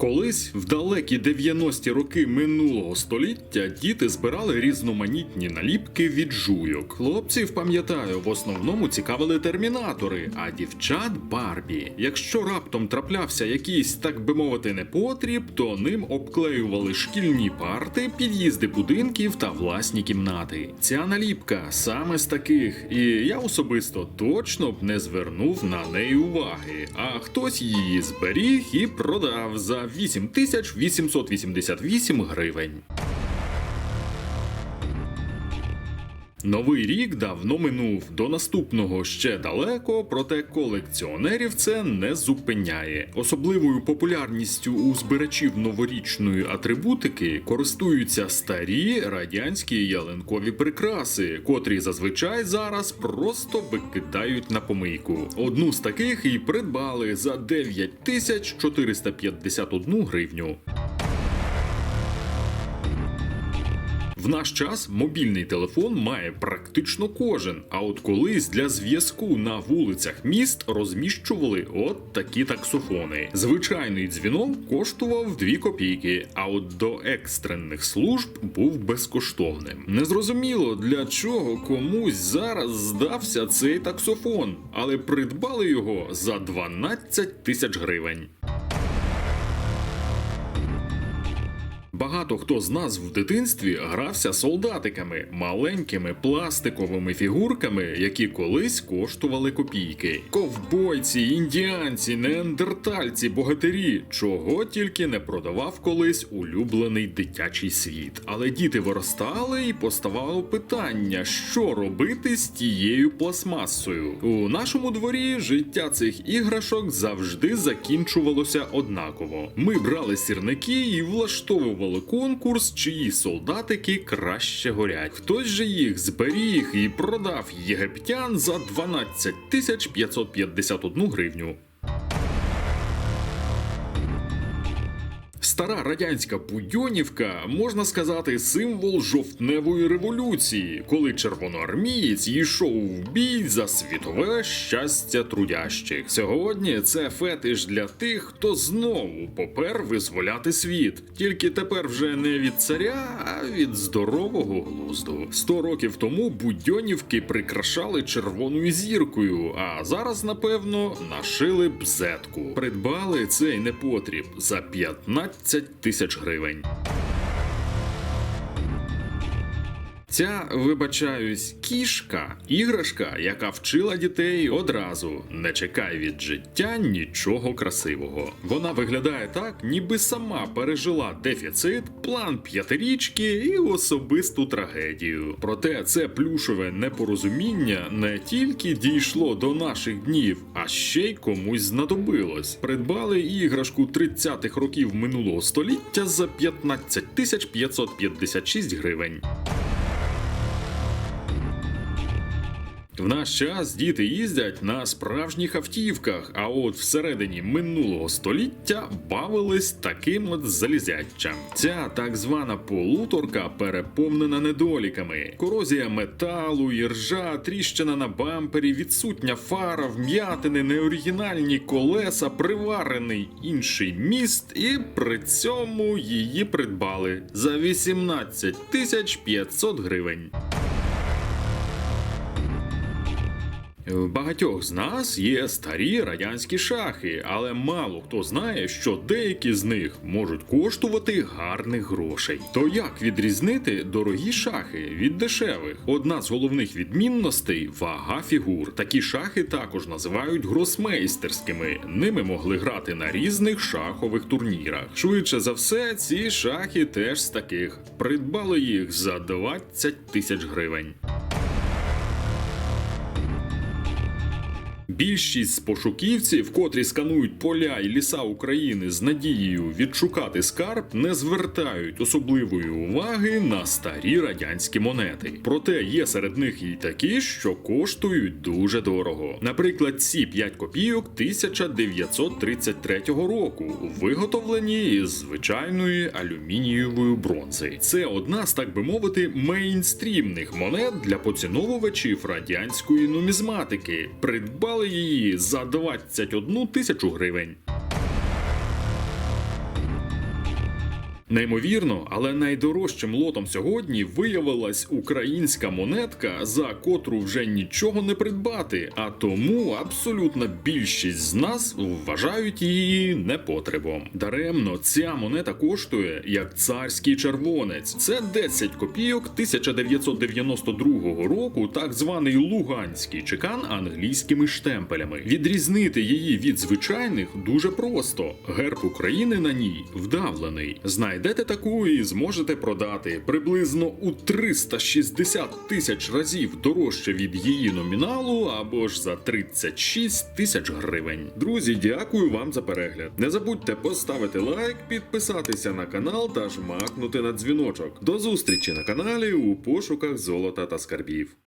Колись, в далекі 90-ті роки минулого століття, діти збирали різноманітні наліпки від жуйок. Хлопців, пам'ятаю, в основному цікавили термінатори, а дівчат Барбі. Якщо раптом траплявся якийсь, так би мовити, непотріб, то ним обклеювали шкільні парти, під'їзди будинків та власні кімнати. Ця наліпка саме з таких, і я особисто точно б не звернув на неї уваги. А хтось її зберіг і продав за 8888 гривень. Новий рік давно минув, до наступного ще далеко, проте колекціонерів це не зупиняє. Особливою популярністю у збирачів новорічної атрибутики користуються старі радянські ялинкові прикраси, котрі зазвичай зараз просто викидають на помийку. Одну з таких і придбали за 9451 гривню. В наш час мобільний телефон має практично кожен. А от колись для зв'язку на вулицях міст розміщували от такі таксофони. Звичайний дзвінок коштував 2 копійки, а от до екстрених служб був безкоштовним. Незрозуміло для чого комусь зараз здався цей таксофон, але придбали його за 12 тисяч гривень. Багато хто з нас в дитинстві грався солдатиками, маленькими пластиковими фігурками, які колись коштували копійки. Ковбойці, індіанці, неандертальці, богатирі, чого тільки не продавав колись улюблений дитячий світ. Але діти виростали і поставало питання, що робити з тією пластмасою. У нашому дворі життя цих іграшок завжди закінчувалося однаково. Ми брали сірники і влаштовували конкурс, чиї солдатики краще горять. Хтось же їх зберіг і продав єгиптян за 12 тисяч 551 гривню. Стара радянська будьонівка, можна сказати, символ жовтневої революції, коли червоноармієць йшов в бій за світове щастя трудящих. Сьогодні це фетиш для тих, хто знову попер визволяти світ. Тільки тепер вже не від царя, а від здорового глузду. Сто років тому будьонівки прикрашали червоною зіркою, а зараз, напевно, нашили б зетку. Придбали цей непотріб за 15 тисяч гривень. Ця, вибачаюсь, кішка іграшка, яка вчила дітей одразу не чекай від життя нічого красивого. Вона виглядає так, ніби сама пережила дефіцит, план п'ятирічки і особисту трагедію. Проте це плюшове непорозуміння не тільки дійшло до наших днів, а ще й комусь знадобилось. Придбали іграшку 30-х років минулого століття за 15 тисяч 556 гривень. В наш час діти їздять на справжніх автівках, а от всередині минулого століття бавились таким от залізячам. Ця так звана полуторка переповнена недоліками: корозія металу, іржа, тріщина на бампері, відсутня фара, вм'ятини, неоригінальні колеса, приварений інший міст, і при цьому її придбали за 18 тисяч 500 гривень. В багатьох з нас є старі радянські шахи, але мало хто знає, що деякі з них можуть коштувати гарних грошей. То як відрізнити дорогі шахи від дешевих? Одна з головних відмінностей вага фігур. Такі шахи також називають гросмейстерськими. Ними могли грати на різних шахових турнірах. Швидше за все, ці шахи теж з таких. Придбали їх за 20 тисяч гривень. Більшість пошуківців, котрі сканують поля і ліса України з надією відшукати скарб, не звертають особливої уваги на старі радянські монети. Проте є серед них і такі, що коштують дуже дорого. Наприклад, ці 5 копійок 1933 року, виготовлені із звичайної алюмінієвої бронзи. Це одна з так би мовити мейнстрімних монет для поціновувачів радянської нумізматики. Придбали її за 21 тисячу гривень. Неймовірно, але найдорожчим лотом сьогодні виявилась українська монетка, за котру вже нічого не придбати, а тому абсолютна більшість з нас вважають її непотребом. Даремно ця монета коштує як царський червонець. Це 10 копійок 1992 року, так званий луганський чекан англійськими штемпелями. Відрізнити її від звичайних дуже просто. Герб України на ній вдавлений. Знайдете таку і зможете продати приблизно у 360 тисяч разів дорожче від її номіналу або ж за 36 тисяч гривень. Друзі, дякую вам за перегляд. Не забудьте поставити лайк, підписатися на канал та жмакнути на дзвіночок. До зустрічі на каналі у пошуках золота та скарбів.